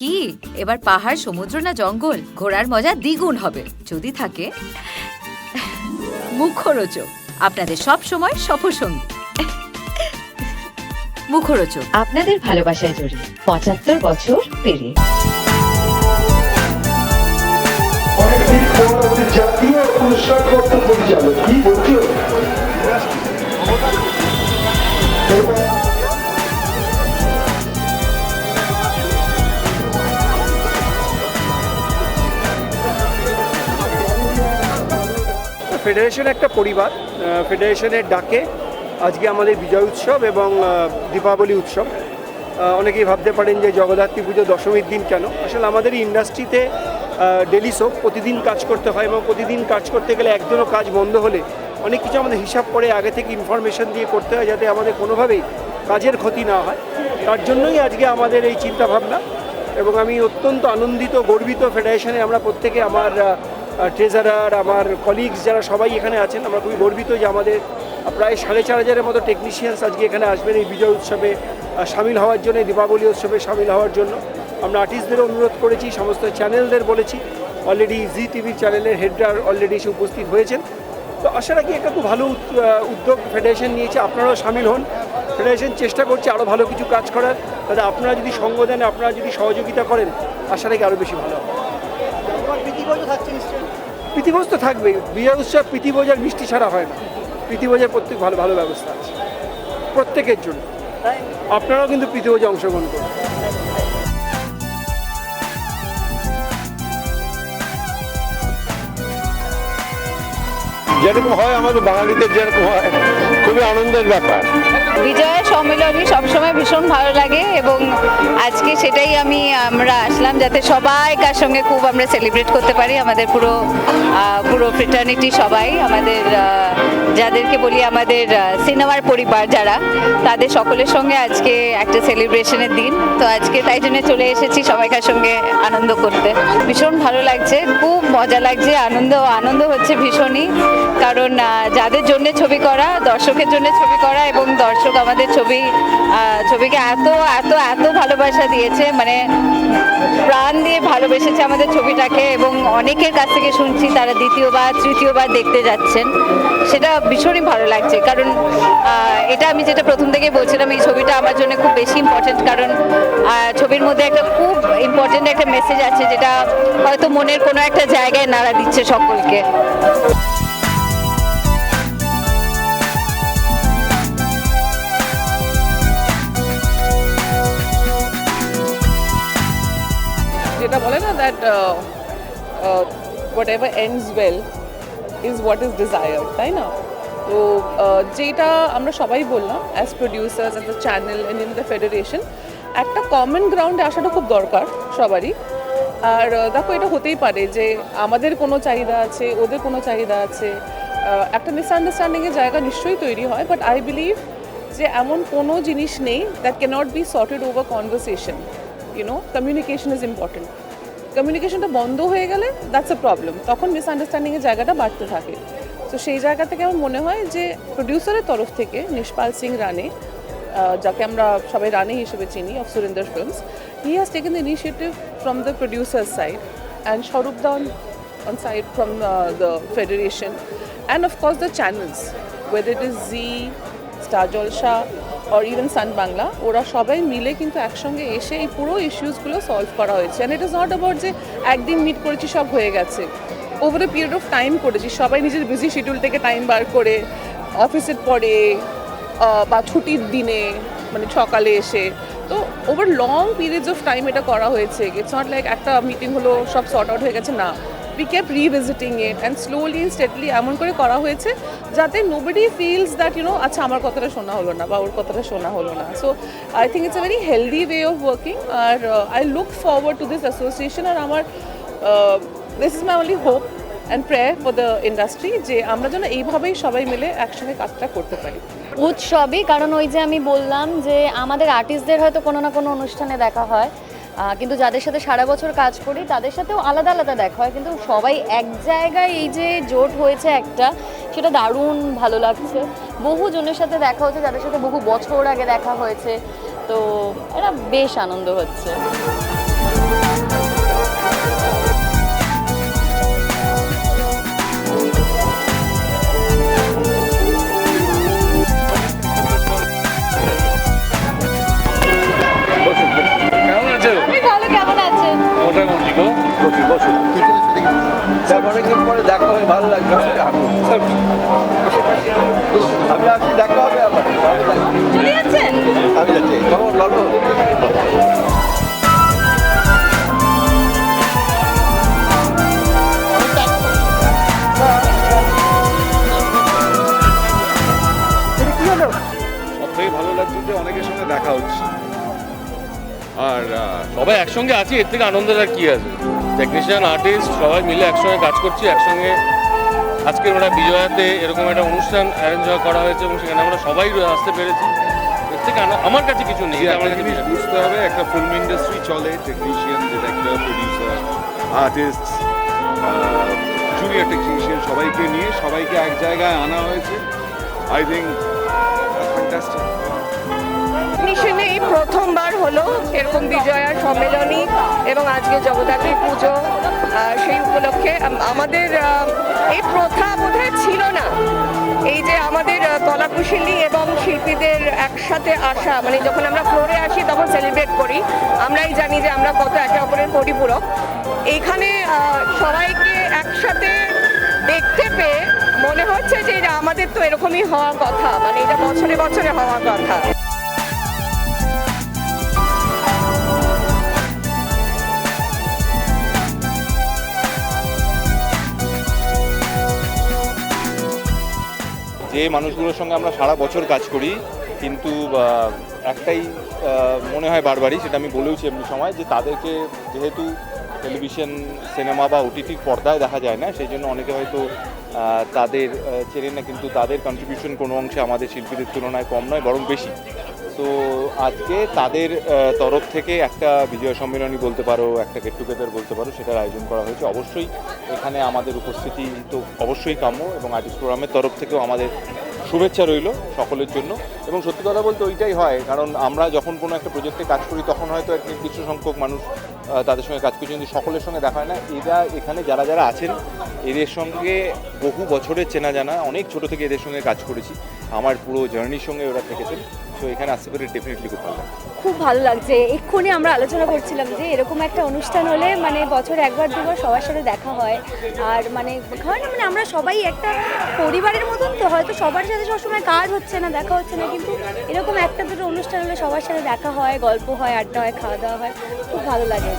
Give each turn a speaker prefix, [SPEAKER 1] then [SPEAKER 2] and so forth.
[SPEAKER 1] কি? এবার পাহাড় সমুদ্র না জঙ্গল? ঘোরার মজা দ্বিগুণ হবে। যদি থাকে মুখরোচক। আপনাদের সব সময় সফরসঙ্গী। মুখরোচক।
[SPEAKER 2] আপনাদের ভালোবাসায় জড়িয়ে পঁচাত্তর বছর পেরিয়ে।
[SPEAKER 3] পর জাতীয় পরিচালক। কি বলছো?
[SPEAKER 4] ফেডারেশন একটা পরিবার ফেডারেশনের ডাকে আজকে আমাদের বিজয় উৎসব এবং দীপাবলি উৎসব। অনেকেই ভাবতে পারেন যে জগদ্ধাত্রী পুজো দশমীর দিন কেন? আসলে আমাদের ইন্ডাস্ট্রিতে ডেলি সোপ প্রতিদিন কাজ করতে হয় এবং প্রতিদিন কাজ করতে গেলে একদিনও কাজ বন্ধ হলে অনেক কিছু আমাদের হিসাব করে আগে থেকে ইনফরমেশন দিয়ে করতে হয় যাতে আমাদের কোনোভাবেই কাজের ক্ষতি না হয়। তার জন্যই আজকে আমাদের এই চিন্তাভাবনা এবং আমি অত্যন্ত আনন্দিত, গর্বিত ফেডারেশনে আমরা প্রত্যেকে আমার ট্রেজারার আমার কলিগস যারা সবাই এখানে আছেন, আমরা খুবই গর্বিত যে আমাদের প্রায় সাড়ে চার হাজারের মতো টেকনিশিয়ানস আজকে এখানে আসবেন এই বিজয় উৎসবে সামিল হওয়ার জন্য দীপাবলি উৎসবে সামিল হওয়ার জন্য। আমরা আর্টিস্টদেরও অনুরোধ করেছি, সমস্ত চ্যানেলদের বলেছি। অলরেডি জি টিভি চ্যানেলের হেডরা অলরেডি এসে উপস্থিত হয়েছেন। তো আশা রাখি একটা খুব ভালো উদ- উদ্যোগ ফেডারেশন নিয়েছে, আপনারাও সামিল হন। ফেডারেশন চেষ্টা করছে আরও ভালো কিছু কাজ করার। তাতে আপনারা যদি সঙ্গ দেন, আপনারা যদি সহযোগিতা করেন, আশা রাখি আরও বেশি ভালো হবে। প্রীতিভোজ তো থাকবেই। বিজয় উৎসব প্রীতিভোজ মিষ্টি ছাড়া হয় না। প্রীতিভোজের প্রত্যেক ভালো ভালো ব্যবস্থা আছে। প্রত্যেকের জন্য। আপনারাও কিন্তু প্রীতিভোজে অংশগ্রহণ করুন।
[SPEAKER 3] যেরকম হয় আমাদের বাঙালিদের যেরকম হয়। খুবই আনন্দের ব্যাপার।
[SPEAKER 5] বিজয়ের সম্মেলনী সবসময় ভীষণ ভালো লাগে এবং আজকে সেটাই আমি, আমরা আসলাম যাতে সবাইকার সঙ্গে খুব আমরা সেলিব্রেট করতে পারি, আমাদের পুরো পুরো ফ্রেটার্নিটি সবাই, আমাদের যাদেরকে বলি আমাদের সিনেমার পরিবার যারা, তাদের সকলের সঙ্গে আজকে একটা সেলিব্রেশনের দিন। তো আজকে তাই জন্য চলে এসেছি সবাইকার সঙ্গে আনন্দ করতে। ভীষণ ভালো লাগছে, খুব মজা লাগছে, আনন্দ আনন্দ হচ্ছে ভীষণই। কারণ যাদের জন্য ছবি করা দর্শকের জন্য ছবি করা এবং দর্শক আমাদের ছবি ছবিকে এত এত এত ভালোবাসা দিয়েছে মানে প্রাণ দিয়ে ভালোবেসেছে আমাদের ছবিটাকে এবং অনেকের কাছ থেকে শুনছি তারা দ্বিতীয়বার, তৃতীয়বার দেখতে যাচ্ছেন। সেটা ভীষণই ভালো লাগছে, কারণ এটা আমি যেটা প্রথম থেকেই বলছিলাম, এই ছবিটা আমার জন্য খুব বেশি ইম্পর্টেন্ট কারণ ছবির মধ্যে একটা খুব ইম্পর্টেন্ট একটা মেসেজ আছে যেটা হয়তো মনের কোনো একটা জায়গায় নাড়া দিচ্ছে সকলকে।
[SPEAKER 6] That whatever ends well is what is desire তাই না? তো uh, যেটা আমরা সবাই বললাম as producers as the channel and in the federation একটা কমন গ্রাউন্ডে আসাটা খুব দরকার সবারই। আর আহ, দেখো এটা হতেই পারে যে আমাদের কোনো চাহিদা আছে ওদের কোনো চাহিদা আছে আহ, একটা মিসআন্ডারস্ট্যান্ডিংয়ের জায়গা নিশ্চয়ই তৈরি হয় বাট আই বিলিভ যে এমন কোনো জিনিস নেই that cannot be sorted over conversation you know communication is important কমিউনিকেশনটা বন্ধ হয়ে গেলে দ্যাটস এ প্রবলেম তখন মিসআন্ডারস্ট্যান্ডিংয়ের জায়গাটা বাড়তে থাকে। তো সেই জায়গা থেকে আমার মনে হয় যে প্রডিউসারের তরফ থেকে নিষ্পাল সিং রানে যাকে আমরা সবাই রানে হিসেবে চিনি of Surendra films he has taken the initiative from the producer side and Swarup দান from uh, the federation and of course the channels whether it is Z, Star Jalsha or even Sun Bangla, ওরা সবাই মিলে কিন্তু একসঙ্গে এসে এই পুরো ইস্যুসগুলো solve করা হয়েছে। And it is not about যে একদিন মিট করেছি, সব হয়ে গেছে। Over a period of time করেছি। সবাই নিজের বিজি শিডিউল থেকে টাইম বার করে অফিসের পরে বা ছুটির দিনে মানে সকালে এসে। তো over long periods of time এটা করা হয়েছে। ইটস নট লাইক একটা মিটিং হলো, সব সর্ট আউট হয়ে গেছে। না। We kept revisiting it and slowly steadily এমন করে করা হয়েছে যাতে নোবডি ফিলস দ্যাট ইউনো আচ্ছা আমার কথাটা শোনা হলো না বা ওর কথাটা শোনা হলো না। So I think it's a very healthy way of working R I look forward to this association আর আমার this is my only hope and prayer for the industry যে আমরা যেন এইভাবেই সবাই মিলে একসঙ্গে কাজটা করতে পারি।
[SPEAKER 7] উৎসবই, কারণ ওই যে আমি বললাম যে আমাদের আর্টিস্টদের হয়তো কোনো না কোনো অনুষ্ঠানে দেখা হয়। কিন্তু যাদের সাথে সারা বছর কাজ করি, তাদের সাথেও আলাদা আলাদা দেখা হয়। কিন্তু সবাই এক জায়গায় এই যে জোট হয়েছে একটা, সেটা দারুণ ভালো লাগছে। বহু জনের সাথে দেখা হচ্ছে, যাদের সাথে বহু বছর আগে দেখা হয়েছে। তো এটা বেশ আনন্দ হচ্ছে।
[SPEAKER 8] অনেকদিন পরে দেখা হয়ে ভালো লাগবে। আমি দেখা হবে আমি যাচ্ছি।
[SPEAKER 9] ভালো লাগছে অনেকের সঙ্গে দেখা হচ্ছে। আর
[SPEAKER 10] সবাই একসঙ্গে আছি এর থেকে আনন্দের আর কি আছে? টেকনিশিয়ান আর্টিস্ট সবাই মিলে একসঙ্গে কাজ করছি একসঙ্গে আজকের ওরা বিজয়াতে এরকম একটা অনুষ্ঠান অ্যারেঞ্জ করা হয়েছে এবং সেখানে আমরা সবাই আসতে পেরেছি এর থেকে আমার কাছে কিছু নেই আমার কাছে।
[SPEAKER 9] বুঝতে হবে একটা ফিল্ম ইন্ডাস্ট্রি চলে technician director producer artist junior technician সবাইকে নিয়ে সবাইকে এক জায়গায় আনা হয়েছে আই থিঙ্ক ফ্যান্টাস্টিক
[SPEAKER 11] মিশনে এই প্রথমবার হলো, এরকম বিজয়া সম্মেলনী এবং আজকে জগদ্ধাত্রী পুজো সেই উপলক্ষে। আমাদের এই প্রথা বোধহয় ছিল না। এই যে আমাদের কলাকুশলী এবং শিল্পীদের একসাথে আসা মানে যখন আমরা ফ্লোরে আসি তখন সেলিব্রেট করি। আমরাই জানি যে আমরা কত একে অপরের পরিপূরক। এইখানে সবাইকে একসাথে দেখতে পেয়ে মনে হচ্ছে যে আমাদের তো এরকমই হওয়ার কথা মানে এটা বছরে বছরে হওয়ার কথা।
[SPEAKER 12] যে মানুষগুলোর সঙ্গে আমরা সারা বছর কাজ করি, কিন্তু একটাই মনে হয় বারবারই, সেটা আমি বলেওছি এমনি সময়, যে তাদেরকে যেহেতু টেলিভিশন, সিনেমা বা ওটিটির পর্দায় দেখা যায় না, সেই জন্য অনেকে হয়তো তাদের চেনে না, কিন্তু তাদের কন্ট্রিবিউশন কোনো অংশে আমাদের শিল্পীদের তুলনায় কম নয়, বরং বেশি। তো আজকে তাদের তরফ থেকে একটা বিজয় সম্মেলনী বলতে পারো, একটা গেট টুগেদার বলতে পারো, সেটার আয়োজন করা হয়েছে। অবশ্যই এখানে আমাদের উপস্থিতি তো অবশ্যই কাম্য এবং আর্টিস্ট প্রোগ্রামের তরফ থেকেও আমাদের শুভেচ্ছা রইল সকলের জন্য। এবং সত্যি কথা বলতে ওইটাই হয়, কারণ আমরা যখন কোনো একটা প্রজেক্টে কাজ করি, তখন হয়তো এক নির্দিষ্ট সংখ্যক মানুষ তাদের সঙ্গে কাজ করছি, কিন্তু সকলের সঙ্গে দেখা হয় না। এরা এখানে যারা যারা আছেন, এদের সঙ্গে বহু বছরের চেনা জানা, অনেক ছোট থেকে এদের সঙ্গে কাজ করেছি। আমার পুরো জার্নির সঙ্গে ওরা থেকেছেন। তো এখানে আসতে পেরে ডেফিনেটলি খুব ভালো লাগে।
[SPEAKER 7] খুব ভালো লাগছে এক্ষুনি আমরা আলোচনা করছিলাম যে এরকম একটা অনুষ্ঠান হলে মানে বছরে একবার, দুবার সবার সাথে দেখা হয় আর মানে মানে আমরা সবাই একটা পরিবারের মতন তো, হয়তো সবার সাথে সবসময় কাজ হচ্ছে না, দেখা হচ্ছে না, কিন্তু এরকম একটা দুটো অনুষ্ঠান হলে সবার সাথে দেখা হয়, গল্প হয়, আড্ডা হয়, খাওয়া দাওয়া হয় খুব ভালো লাগে।